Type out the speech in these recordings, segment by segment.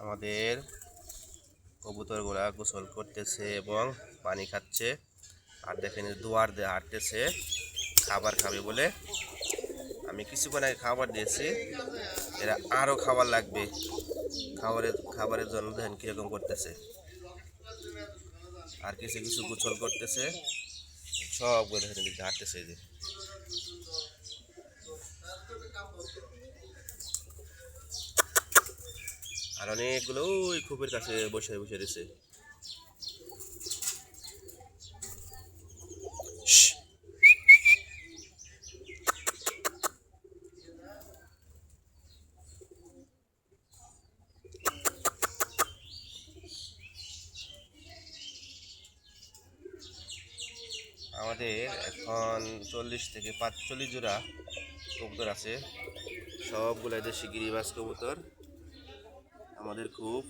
আমাদের কবুতরগুলা গোসল করতেছে এবং পানি খাচ্ছে। আর দেখেন দুয়ার দিয়ে হাঁটতেছে, খাবার খাবে বলে। আমি কিছুক্ষণ আগে খাবার দিয়েছি, এরা আরও খাবার লাগবে। খাবারের খাবারের জন্য দেখেন কীরকম করতেছে। আর কিছু কিছু গোসল করতেছে। সবগুলো দেখেন হাঁটতেছে যে। আর অনেকগুলো ওই খুপের কাছে বসে বসে রয়েছে। আমাদের এখন চল্লিশ থেকে পাঁচচল্লিশ জোড়া কবুতর আছে। সবগুলো দেশি গিরিবাস কবুতর। আমাদের খুব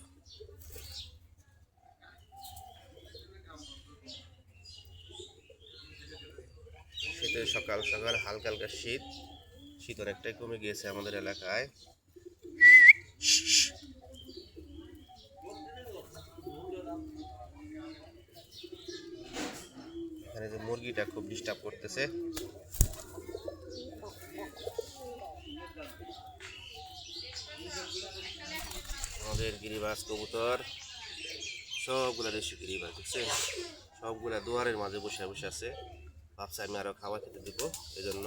শীতের সকাল সকাল, হালকা হালকা শীত। শীত অনেকটাই কমে গিয়েছে আমাদের এলাকায়। এখানে যে মুরগিটা খুব ডিস্টার্ব করতেছে। আমাদের গিরিবাস কবুতর, সবগুলা দেশি গিরিবাস দেখছেন সবগুলা দুয়ারের মাঝে বসে বসে আছে। ভাবছে আমি আরও খাবার খেতে দিব এই জন্য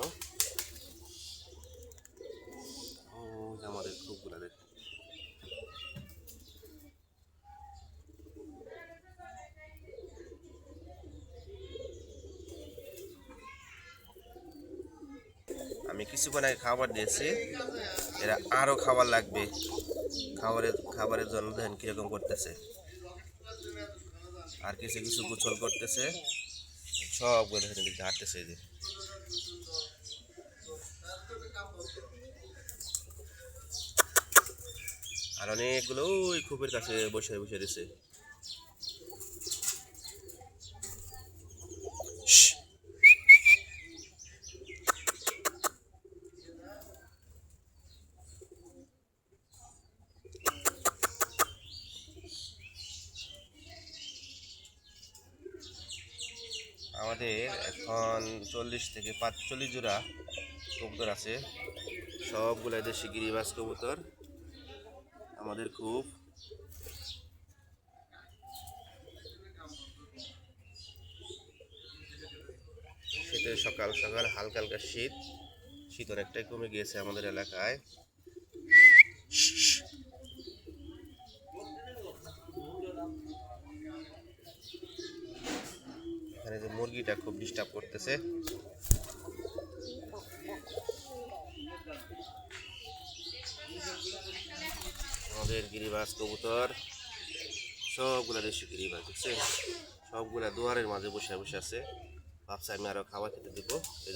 আমাদের খুবগুলা দেখ। আমি কিছুক্ষণ আগে খাবার দিয়েছি, এরা আরও খাবার লাগবে। খাবারের খাবারের জন্য দেখেন কীরকম করতেছে। আর কিছু কিছু গোসল করতেছে। সবগুলো দেখেন এদিকে হাঁটতেছে আর অনেকগুলো ওই খুপের কাছে বসে বসে রয়েছে। আমাদের এখন চল্লিশ থেকে পাঁচচল্লিশ জোড়া কবুতর আছে। সবগুলো দেশি গিরিবাস কবুতর। আমাদের খুব শীতের সকাল সকাল হালকা হালকা শীত। শীত অনেকটাই কমে গিয়েছে আমাদের এলাকায়। এখানে যে মুরগিটা খুব ডিস্টার্ব করতেছে। আমাদের গিরিবাস কবুতর, সবগুলা দেশি গিরিবাস দেখছেন সবগুলা দুয়ারের মাঝে বসে বসে আছে। ভাবছি আমি আরও খাবার খেতে দিব এই